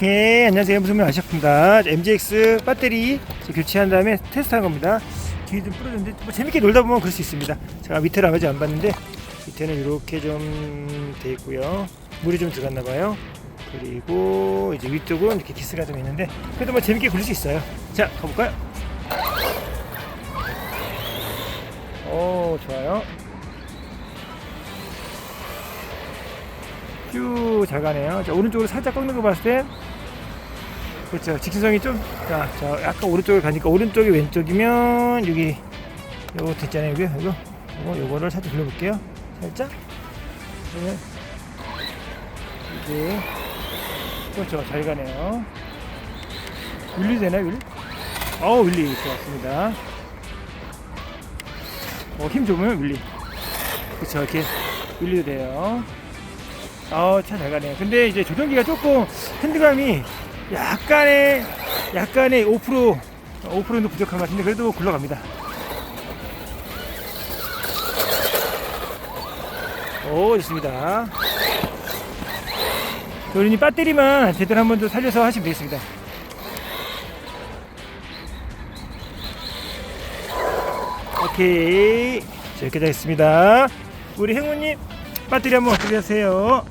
오케이 안녕하세요. 무슨 말 아셨습니다 MGX 배터리 교체한 다음에 테스트한 겁니다. 뒤에 좀 부러졌는데 뭐 재밌게 놀다 보면 그럴 수 있습니다. 제가 밑에를 아직 안 봤는데 밑에는 이렇게 좀 돼 있고요. 물이 좀 들어갔나 봐요. 그리고 이제 위쪽은 이렇게 기스가 좀 있는데 그래도 뭐 재밌게 굴릴 수 있어요. 자 가볼까요? 오 좋아요. 쭉 잘 가네요. 자, 오른쪽으로 살짝 꺾는 거 봤을 때, 그렇죠. 직선성이 좀, 자, 자, 약간 오른쪽으로 가니까 오른쪽이 왼쪽이면 여기 요거 됐잖아요. 여기 이거, 요거, 요거를 살짝 돌려볼게요. 살짝. 그러면 이게 그렇죠. 잘 가네요. 윌리 되나요, 윌리? 어, 윌리 좋았습니다. 어, 힘 좋으면 윌리. 그렇죠. 이렇게 윌리도 돼요. 어, 차 잘 가네요. 근데 이제 조종기가 조금 핸드감이 약간의 약간의 5% 5%도 부족한 것 같은데 그래도 굴러갑니다. 오, 좋습니다. 우리는 배터리만 제대로 한 번 더 살려서 하시면 되겠습니다. 오케이. 자, 이렇게 되겠습니다. 우리 행운님 배터리 한번 어떻게 하세요?